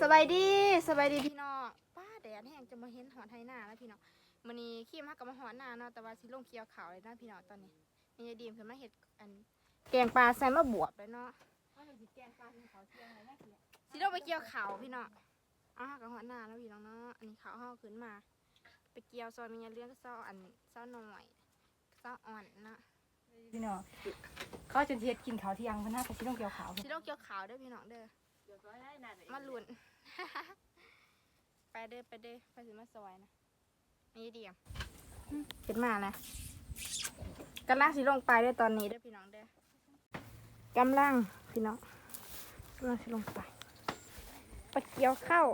สบายดีสบายดีพี่น้องป้าแดดแห้งจะมาเห็นหอนไทยหน้าแล้วพี่น้องมื้อนี้ขี้มากับมาหอนหน้าเนาะแต่ว่าสิลงเกี่ยวขาวเลยนะพี่น้องตอนนี้มียายดีมเพิ่นมาเฮ็ดอันแกงปลาใส่มะบวบเลยเนาะสิลงไปเกี่ยวขาวพี่น้องอ้าวกับหอนหน้าแล้วพี่น้องเนาะอันนี้ขาวเฮาขึ้นมา ไปเกี่ยวซอยมียายเลี้ยงเศร้าอันเศร้าหน่อยเศร้าอ่อนเนาะพี่น้องเขาจนเทียดกินข้าวเที่ยงเพนน่าจะชิต้องเกี่ยวขาวสิลงเกี่ยวขาวเด้อพี่น้องเด้อ มาลุ้น ไปเด้อไปเด้อไปสิมาสวยนะนี่เดียมเป็นมาแล้วกำลังสิลงไปเด้อตอนนี้เด้อพี่น้องเด้อกำลังพี่น้องกำลังสิลงไปไปเกี่ยวข้าว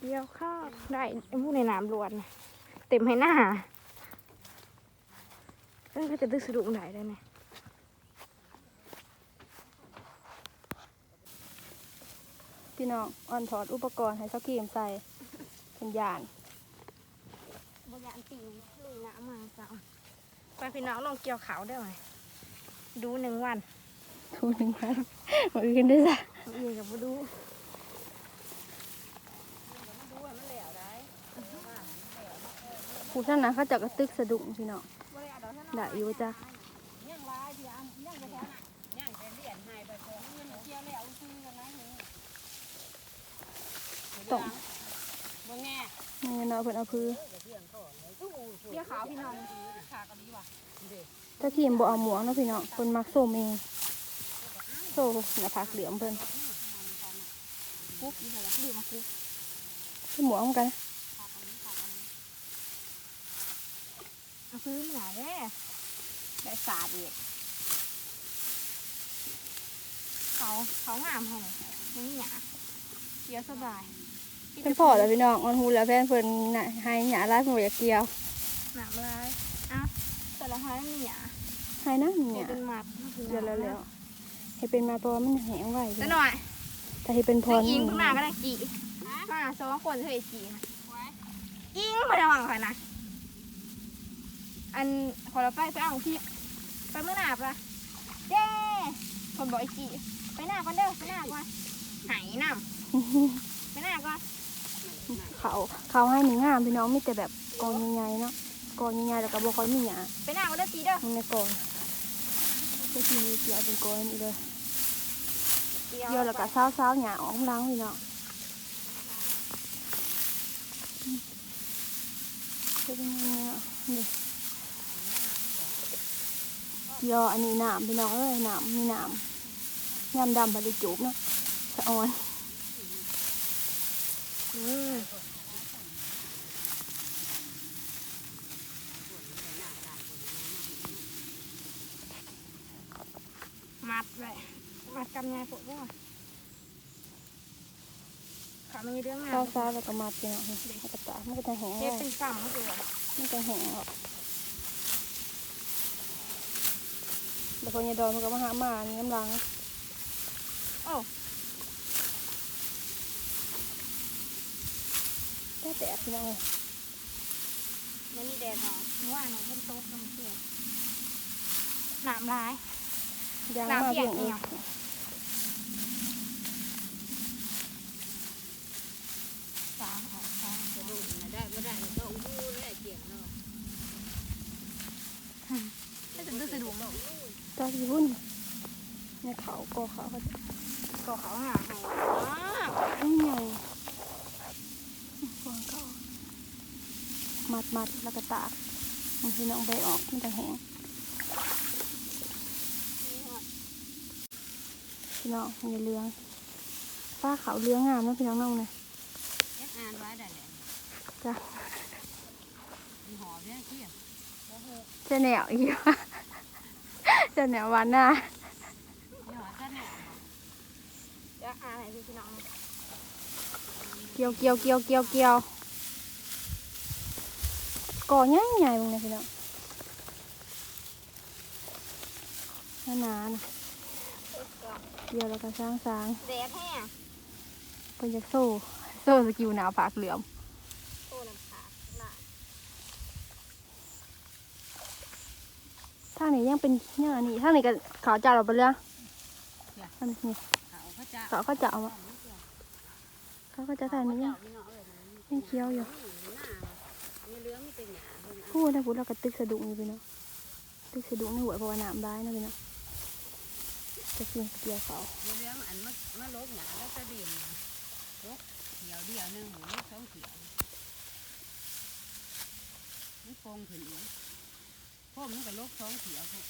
เกี่ยวข้าวได้ไอ้พวกในน้ำรวนน่ะเต็มให้หน้า เอ้ยก็จะดึกสะดุ้งได้เลยเนี่ยพี่น้องอ่อนถอดอุปกรณ์ให้เจ้าเกมใส่เป็นยานบยานตีลุยน้ำมาจ้ะไปพี่น้องลงเกี่ยวเขาได้ไหมดูหนึ่งวันทูหนึ่งพันมาอื่นด้วยจ้ะอีกกับดูผู้ท่านนะเขาจะกระตึกสะดุ้งพี่น้อง ได้อยู่จ้ะต้องนี่เนาะเพิ่นเอาพื้นเกี่ยวเขาพี่น้องเจ้าทีมบ่เอาหมวกเนาะพี่น้องเพิ่นมักโซ่เมงโซ่หน้าผากเหลือมเพิ่นปุ๊บนี่ค่ะดูมาปุ๊บใส่หมวกเหมือนกัน เอาพื้นหนาแน่ได้สาดอีกเขาเขางามเขาไม่มีหยาเกี่ยวสบายเป็นพ่อแล้วพี่น้องออนฮูแล้วแฟนเพิ่นน่ะให้หยาลายเพิ่นบ่อยากเกี่ยวหนามลายเอ้าแต่ละท้ายมีหยาให้นะเห็เนี่ยเป็นหมัดเดี๋ยวแล้วๆให้เป็นมาเพราะว่ามันแห้งไว้แต่หน่อยแต่ให้เป็นพนัรกอิงเพิ่งมาก็ได้จีมาสองคนเธอจีนะอิงมาได้หวังใครนะ อันขอเราไปไปเอาพี่ไปเมื่อหนาปะเด้คนบอกไอ้จีไปหน้าก่อนเด้อไปหน้าก่อนหายน้ำไปหน้าก่อนเขาเขาให้หนึ่งงามพี่น้องมีแต่แบบกองใหญ่ๆเนาะกองใหญ่ๆแล้วก็บ่ค่อยมีหยาไปหน้าก่อนเด้อจีเด้อมันในกองก็คือเกี่ยวเป็นกองนี่เลยเกี่ยวแล้วก็เช้าๆหยาออกล้างพี่น้องเป็นยังไงเนาะนี่เกี่ ยวอันนี้น้ำพี่น้องเอ้ยน้ำมีน้ำยำดำบริจุบเนาะสะออนอืมมัดเลยมัดกำไงปวดด้วยขามีเรื่องงานเช้าๆแล้วก็มาพี่น้องแล้วก็ตากมันก็จะแห้งเฮ็ดไว้เป็นสั่งก็คือมันจะแห้งออก แล้วพอยายดอนมันก็มาหามานี่น้ำลังโอ้แต่แต่พี่น้องเอ้ยมันมีแดดหน่อยเมื่อวานหนูเพิ่นโต๊ะกำเสียหนามร้ายยางน้ำมาเปียเพีกยงเนี่อียกสามหกสามจะดูนะได้ไม่ได้ก็ต้องดูได้เจียงเนาะไม่ถึงจะสะดวกหรอก ตาที่วุ่นในเขากอเขาเขาจะก็เขาหาให้อ้าวนี่ไงกองเขามัดมัดแล้วก็ตากบางทีน้องใบออกมันจะแห้งพี่น้องมันจะเลี้ยงป้าเขาเลี้ยงงามนะพี่น้องน้องนะยังอ่านไว้ได้เลยจ้ะมีหอมเนี่ยเที่ยงจะแนวอีกวะ จะแนววันหน้ามีหอมแค่เนี่ยเดี๋ยวอ่านให้พี่น้องเกี่ยวเกี่ยวเกี่ยวเกี่ยวเกี่ยวก่อใหญ่ใหญ่ๆมึงเนี่ยพี่น้องหนาๆนะเกี่ยวแล้วก็สร้างสร้างแดดแห้งๆเป็นจากโซ่โซ่สกิลหนาวปากเหลือม โอ้น้ำขาดหนา ทางนี้ยังเป็นยังอันนี้ทางนี้ก็ขาวจ่าเราไปเลยอันนี้เขาเขาจะขาวก็จะเอาอะเขาก็จะทางนี้ยังไม่เนาะเอ้ยมันยังเคี้ยวอยู่หน้ามีเรื่องมีแต่หยาเพิ่นเอาพูดได้พูดเราก็ตึกสะดุ้งอยู่พี่เนาะตึกสะดุ้งในหัวเพราะว่าน้ำได้นะพี่เนาะจะกินเกียวเขามีเรื่องอันมามาลบหยาแล้วจะดิ่มนะลบเดียวเดียวหนึงหมูลบสองเขียวมันโป่งขึ้นอีก พวกมันก็ลบสองเขียวพวก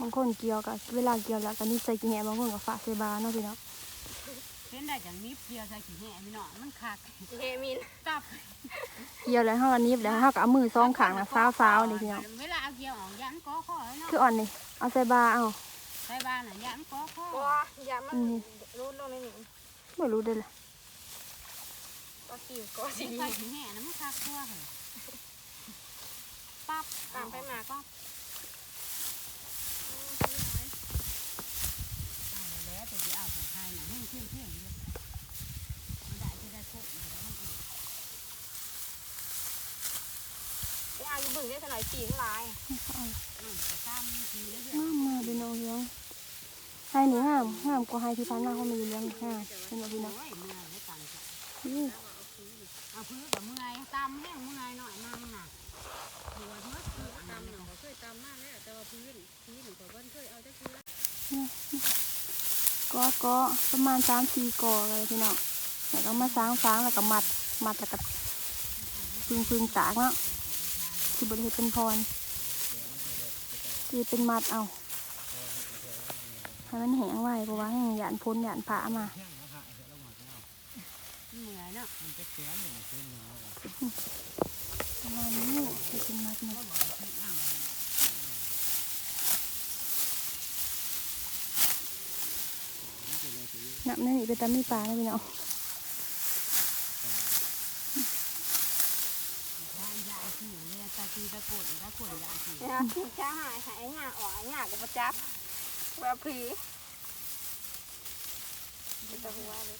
บางคนเกี่ยวกับเวลาเกี่ยวแล้วก็นี่ใส่กินแหนบางคนก็ฝากใส่บาเนาะพี่เนาะเห็นได้อย่างนี้เดียวใส่ขี้แห่พี่เนาะมันคักเฮมินตับเกี่ยวแล้วเฮาอันนี้แล้วเฮาก็เอามือซองขางนะซ้าวๆนี่พี่เนาะเวลาเอาเกี่ยวออกยันก้อข้อแล้วเนาะคืออ่อนนี่เอาใส่บาเอาใส่บ้านน่ะยันก้อข้อบัวอ ย่ามันรูดลงในนี้ไม่รู้ได้เลยก็กิวก็สิใส่ขี้แห่นะมันคักทั่วเหรอปั๊บตามไปมาก็เอาแล้วแต่ที่เอาของไทยน่ะให้เพื่อนเพื่อนเยอะมันได้ที่ได้พกอยู่แล้วมันเองไปเอาอยู่บึงได้สลายสีลายอืมแต่ซ้ำทีแล้วเพื่อนงามมาพี่น้องพี่น้อง ให้นี่ห้ามห้ามกว่าให้ที่พันหน้าเขาไมีเรื่องห้าเป็นแบบพี่น้องโอ้ยเมื่อยไม่ตังค์จ้ะนี่เอาพื้นกับเมื่อยตำแห้งเมื่อยหน่อยนั่งน่ะหัวเมื่อคือตำหน่อยเคยตำมากแล้วแต่ว่าพื้นพื้นของเพิ่นเคยเอาได้คือก็ก็ประมาณสามสี่กอเลยพี่น้องแล้วก็มาสางฟางแล้วก็มัดมัดแล้วก็พึงพึงตากเนาะที่บริเวณเป็นพรที่เป็นมัดเอา ให้มันแห้งไว้เพราะว่าแห้งหยานพ้นหยานผ้ามาเมื่อยเนาะประมาณนี้จะเป็นมัดหนึ่งนับนั่นนี่เป็นตามีปลานะพี่น้องเนี่ยตาตีตะโกนตะโกนยายที่นะพี่ช้าหายหายหยาอ๋อกหยากับประจับ แบบผีตะหัวเลย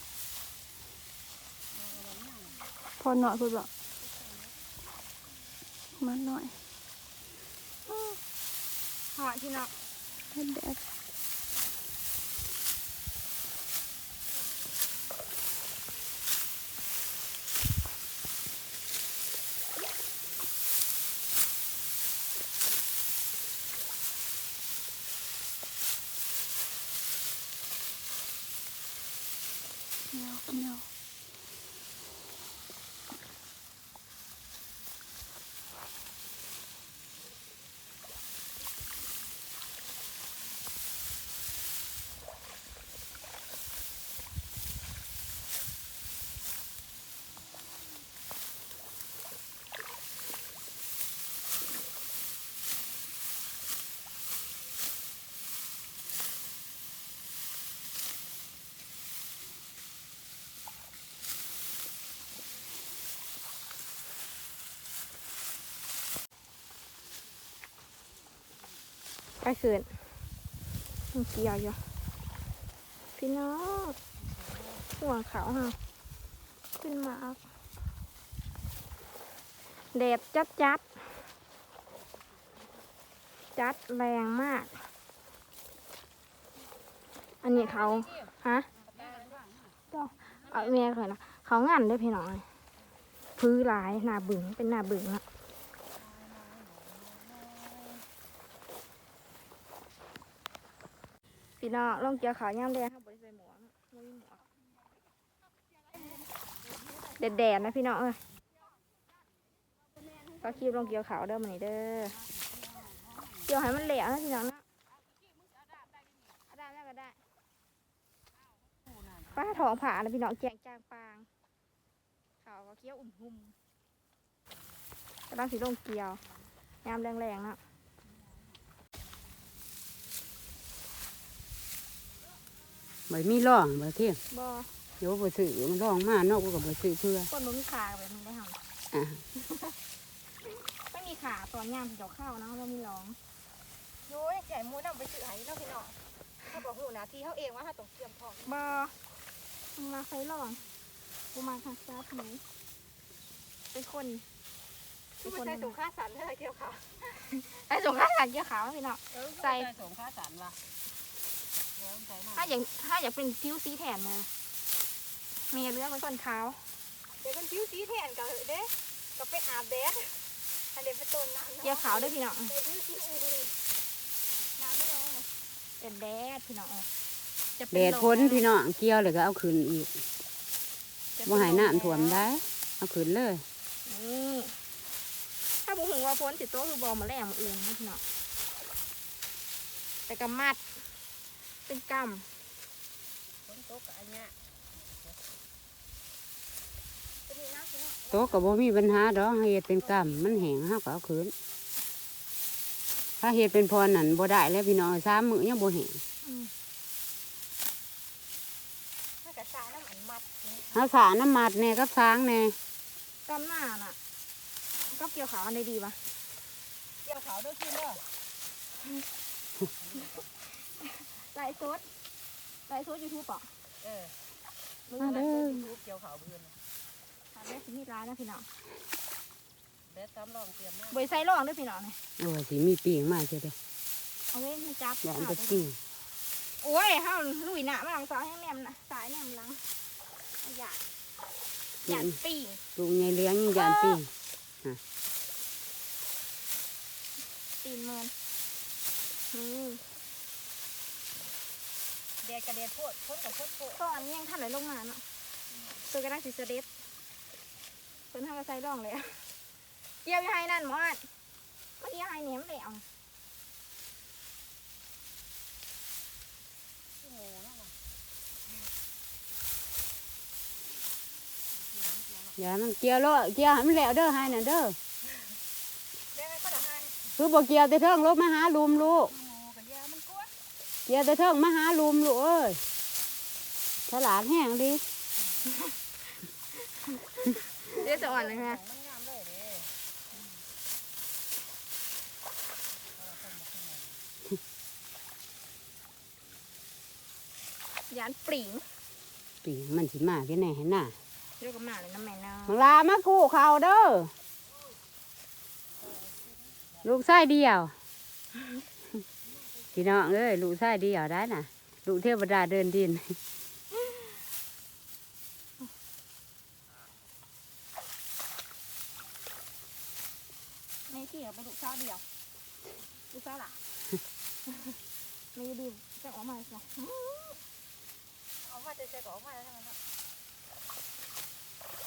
พอหน่อยพูดบอกมันหน่อยหอที่เนาะให้แดด เกี่ กี่ยวไปคืนมันเกี่ยวอยู่พี่น้องหัวขาวฮะขึ้นมาแดดจัดจัดจัดแรงมาก อันนี้เขาฮะเจ้าเอาเมียเคยนะเขางันได้อพี่น้องพื้นหลายหน้าบึงเป็นหน้าบึงละ พี่น้องลองเกี่ยวขาวย่ำแดงครับบริใส่หมวกนะบ่มีหมวกแดดๆนะพี่น้องเอ้ยก็คีบลองเกี่ยวขาวเด้อมันนี่เด้อเกี่ยวให้มันแหลวนะพี่น้องนะอาได้แล้วก็ได้ป้าทองผ่าแล้วพี่น้องแจงจางปางขาวก็เคี้ยวอุ่มหุ่มกำลังสีลงเกี่ยวยามแรงๆนะ บ่มีร่องบ่เที่ยงบ่เดี๋ยวบ่ซื้อมันร่องมาเนาะกูก็บ่ซื้อเพื่อคนบ่มีขาแบบนี้ได้หรออะไม่มีขาตอนย่างเกี่ยวข้าวนะว่ามีร้องโอ้ยใหญ่มูนำไปซื้อให้เราพี่น้องถ้าบอกหูนาทีเขาเองว่าถ้าต้องเตรียมพร้อมบ่มาไฟลองกูมาคักซับหนูเป็นคนทุกคนใส่ถุงค่าสันเท่าไหร่เกี่ยวขาวไอ้สงข้าสันเกี่ยวขาวพี่น้องใส่ใส่ถุงค่าสันว่ะเดี๋ยวใส่มา ถ้าอยากถ้าอยากเป็นคิ้วสีแทนมาเมียเลือกเป็นคนขาวเดี๋ยวกันคิ้วสีแทนกับเด้กับไปอาบแดดอันเดี๋ยวไปต้นน้ำเกี่ยวขาวด้วยพี่น้องไปคิ้วสีอื่นน้ำไม่ร้อนเป็นแดดพี่น้องจะแดดพ้นพี่น้องเกี่ยวเลยก็เอาขึ้นอีกบ่ใหายน้ำท่วมได้เอาขึ้นเลยนี่ถ้าบุหงว่าพ้นสิโตคือบอมาแล่มาเองนะพี่น้องแต่กำมัด เป็นกฝนตกอันเนี้ยจะมีน้ำใช่ไหมโตกก็บ่มีปัญหาดอกเฮ็ดเป็นกำมันแห้งเฮาก็เอาขึ้นถ้าเฮ็ดเป็นพรนั่นบ่ได้แล้วพี่น้องสามมื้อยังบ่แห้งำอืมถ้ากระชาน้ำอันมัดนี่เฮาสาน้ำมัดแน่กับช้างแน่กำหน้าน่ะก็เกี่ยวขาวอันใดดีปะเกี่ยวขาวด้วยขึ้นเด้อ ไลฟ์สดไลฟ์สดยูทูบป่ะเออมือมาไลเด้ฟ์สอดเกี่ยวขาวเบื่อนทำได้สิมีร้ายนะพี่น้องแดดตามรองเตรียมมากบริไซร่องด้วยพี่น้องเลยโอ้ยสิมีปีงมาเสียเด้อเอาไว้ให้จับอย่าอันขาตะไปกิ้งโอ้ยเฮาลุยหน้ามาหลังสาวให้แนมนะสายแนมหลังเอาหยาดหยาดปีงลูกใหญ่เลี้ยงยังยานปีงตีนเมินนี่ แดดกระเด็ดโพดพ้นกับพ้นโพดตอนนี้ยังทันไหลลงมาเนาะตัวกระด้างสีเสด็จเพิ่นทำกระไซร่องเลยอะเกี่ยวยังไงนั่นหมอดเมื่อกี้ยังไงเนี่ยมันเหลวอย่ามันเกี่ยวแล้วเกี่ยวให้มันแล้วเด้อให้น่ะเด้อแดดก็จะให้คือบ่เกี่ยวแต่เทิงลบมาหาลุมลูก โอ้กันยามันกลัว เกี่ยวแต่เทิงมาหาลุมลูกเอ้ยฉลาดแห้งดิเดี๋ยวจะอ่อนเลยนะมันงามเลยเด้ยานปริงปีงมันสิมาที่ไหนให้น่ะเรียกกันมาเลยน้ำแม่เนาะมังลามาคู่เขาเด้อลูกชายเดียว พี่น้องเอ้ยลูกชายเดียวได้น่ะลูกเทวดาเดินดินไม่ขี่กับไปดูเช้าเดียวดูเช้าหล่ะไม่ดีจะออกมาสิเอามาจะใส่ก็เอามาแล้วใช่ไหมเนาะ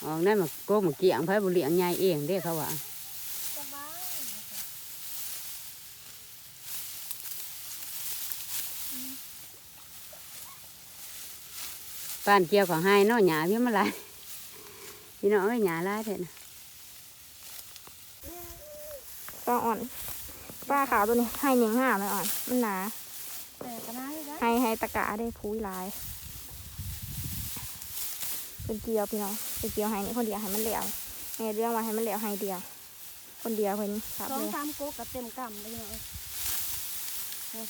ออกนั่นมาโกมาเกี่ยงไผบุเลี้ยงยายเองเด้เขาว่า สบาย ปานเกี่ยวของให้เนาะหยาพี่มาหลายพี่น้องเอ้ยหยาหลายเถอะนะก็อ่อนป้าขาวตัวนี้ให้หนิงห้ามเลยอ่อน มันหนาแต่ก็น่าได้ให้ให้ตะกะได้พูยลาย เป็นเกลียวพี่น้องเป็นเกลียวให้นี่คนเดียวให้มันเหลวในเรื่องว่าให้มันเหลวให้เดียว คนเดียวเพิ่นครับสองเลยสามโกกับเต็มกำเลยเนาะแม่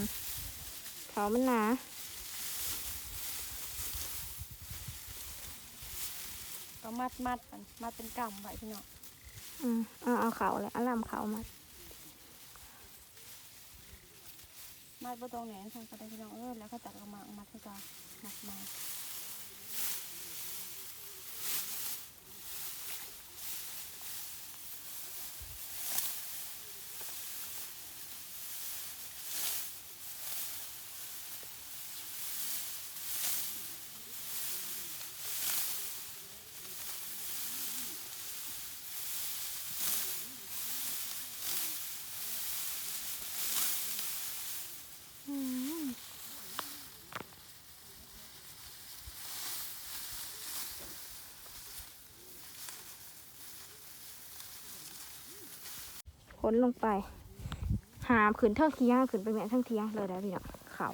นเขามันหนา ก็มัดมัดกันมัดเป็นกำไว้พี่น้องอืมเอาเอาเขาเลยเอาลำเขามามัดบ่ตรงแหนนทางก็ได้พี่น้องเออแล้วก็ตัดออกมามัดให้จอมัดมา นลงไป หามขืนเท่าเทียงขืนไปแม่ทั้งเทียงเลยได้พี่น้องเขา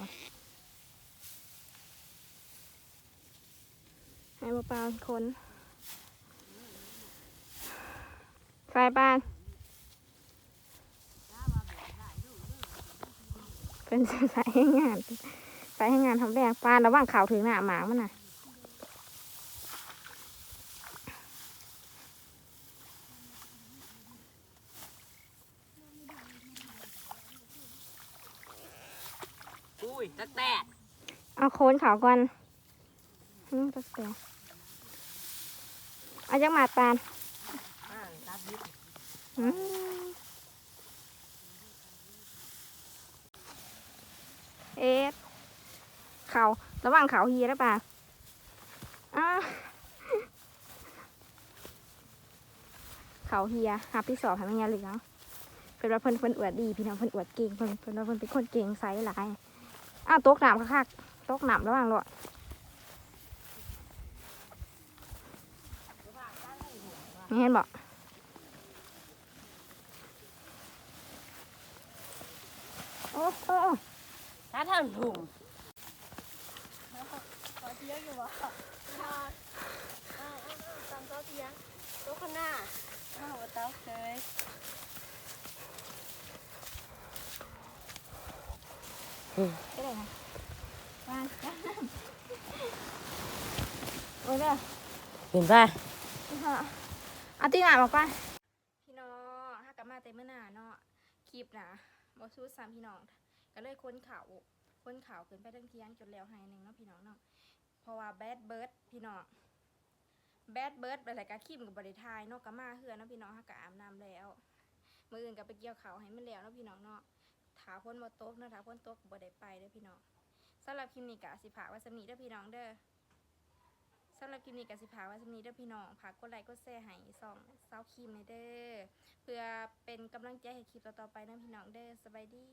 ให้มาปลาคนไฟปานเป็นสายงานไปไปให้งานทำแดงปลาระว่างข่าวถึงหน้าหมามันน่ะ อุ้ยตักแตก เอาโคนเขาก่อนอืมตักแต่เอาจักหมาดปานเอ๊ะเขาระหว่างเขาเฮียแล้วป่ะอ้าเขาเฮียหาพี่สอบให้มันยาเหลืองเป็นว่าเพิ่นเพิ่นอวดดี พี่น้องเพิ่นอวดเก่งเพิ่นเพิ่นว่าเพิ่นเป็นคนเก่งไซส์หลายอ้าวตกหนามคักๆ ตกหนามระหว่างรถนี่เห็นบอกโอ้โอ้โอ้ถ้าท่านถุงขอเทียงอยู่บ่อ่าอ่าอ่าตามเต้าเทียงโต๊ะข้างหน้าอ้าวเต้าเคยก็ ได้ค่ะบ้านโอ้ยเด้อเห็นป่ะค่ะเอาตีหนาบอกไปพี่น้องถ้ากลับมาเต็มเมื่อหนาเนาะคลิปนะบอซูสามพี่น้อง ก็เลยค้นเขาค้นเขาขึ้นไปตั้งเที่ยงจนแล้วไฮหนึ่งเนาะพี่น้องเนาะเพราะว่าแบดเบิร์ดพี่น้องแบดเบิร์ดอะไรกะคิมกับบริทายเนาะก็มาเฮือเนาะพี่น้องฮักกะอาบน้ำแล้วมืออื่นก็ไปเกี่ยวเขาวให้มันแล้วเนาะพี่น้องเนาะถาพ้นบ่ตกเนาะถาพ้นตกบ่ได้ไปเด้อพี่น้อง สำหรับคลิปนี้กะสิผาวัสมนีเด้อพี่น้องเด้อสำหรับคลิปนี้กับสิผาว่าสมนีเด้อพี่น้องผากกดไลค์กดแชร์ให้สองเซาครีมเด้อเพื่อเป็นกำลังใจให้คลิปต่อๆไปนะพี่น้องเด้อสบายดี